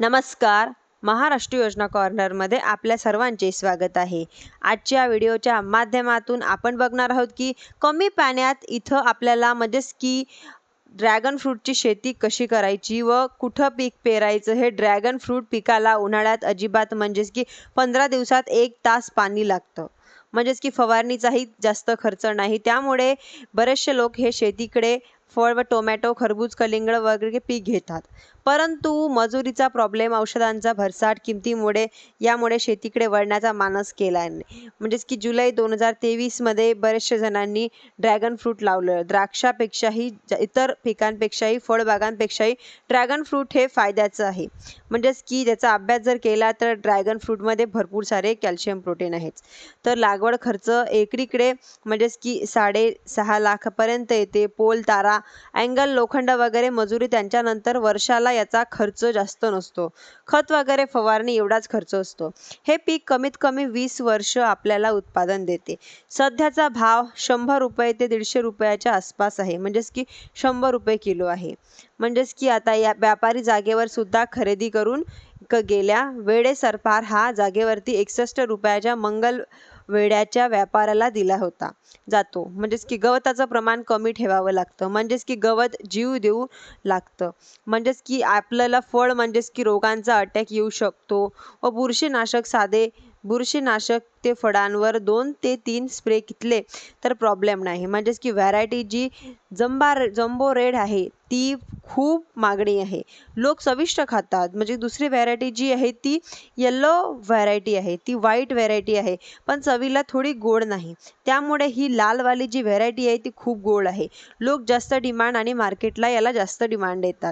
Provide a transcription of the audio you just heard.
नमस्कार. महाराष्ट्र योजना कॉर्नरमध्ये आपल्या सर्वांचे स्वागत आहे. आजच्या व्हिडिओच्या माध्यमातून आपण बघणार आहोत की कमी पाण्यात इथं आपल्याला म्हणजेच की ड्रॅगन फ्रूटची शेती कशी करायची व कुठं पीक पेरायचं हे ड्रॅगन फ्रूट पिकाला उन्हाळ्यात अजिबात म्हणजेच की पंधरा दिवसात एक तास पाणी लागतं. म्हणजेच की फवारणीचाही जास्त खर्च नाही. त्यामुळे बरेचसे लोक हे शेतीकडे फळ व टोमॅटो खरबूज कलिंगड वगैरे पीक घेतात. परंतु मजुरीचा प्रॉब्लेम औषधांचा भरसाट किमतीमुळे यामुळे शेतीकडे वळण्याचा मानस केला आहे म्हणजेच की जुलै दोन हजार तेवीसमध्ये बरेचशे जणांनी ड्रॅगन फ्रूट लावलं. द्राक्षापेक्षाही ज- इतर पिकांपेक्षाही फळबागांपेक्षाही ड्रॅगन फ्रूट हे फायद्याचं आहे. म्हणजेच की त्याचा अभ्यास जर केला तर ड्रॅगन फ्रूटमध्ये भरपूर सारे कॅल्शियम प्रोटीन आहेत. तर लागवड खर्च एकरीकडे म्हणजेच की साडे सहा लाखापर्यंत येते. पोल तारा अँगल लोखंड वगैरे मजुरी त्यांच्यानंतर वर्षाला याचा खर्च जास्त नसतो. खत वगैरे फवारणी एवढाच खर्च असतो. हे पीक कमीत कमी वीस वर्ष आपल्याला उत्पादन देते. सध्याचा भाव शंभर रुपये ते दीडशे रुपयाच्या आसपास आहे. म्हणजेच की शंभर रुपये किलो आहे. म्हणजेच की आता या व्यापारी जागेवर सुद्धा खरेदी करून क गेल्या वेळे सरपार हा जागेवरती एकसष्ट रुपयाच्या मंगल वेड्याच्या व्यापाराला दिला होता. जातो. म्हणजेच की गवताचं प्रमाण कमी ठेवावं लागतं. म्हणजेच की गवत जीव देऊ लागतं. म्हणजेच की आपल्याला फळ म्हणजेच की रोगांचा अटॅक येऊ शकतो व बुरशीनाशक साधे बुरशीनाशक ते फळांवर दोन ते तीन स्प्रे घेतले तर प्रॉब्लेम नाही. म्हणजेच की व्हरायटी जी जंबा जंबो रेड आहे ती खूप मागणी आहे. लोक चविष्ट खातात. म्हणजे दुसरी व्हरायटी जी आहे ती येल्लो व्हरायटी आहे. ती व्हाईट व्हरायटी आहे. पण चवीला थोडी गोड नाही. त्यामुळे ही लालवाली जी व्हरायटी आहे ती खूप गोड आहे. लोक जास्त डिमांड आणि मार्केटला याला जास्त डिमांड देतात.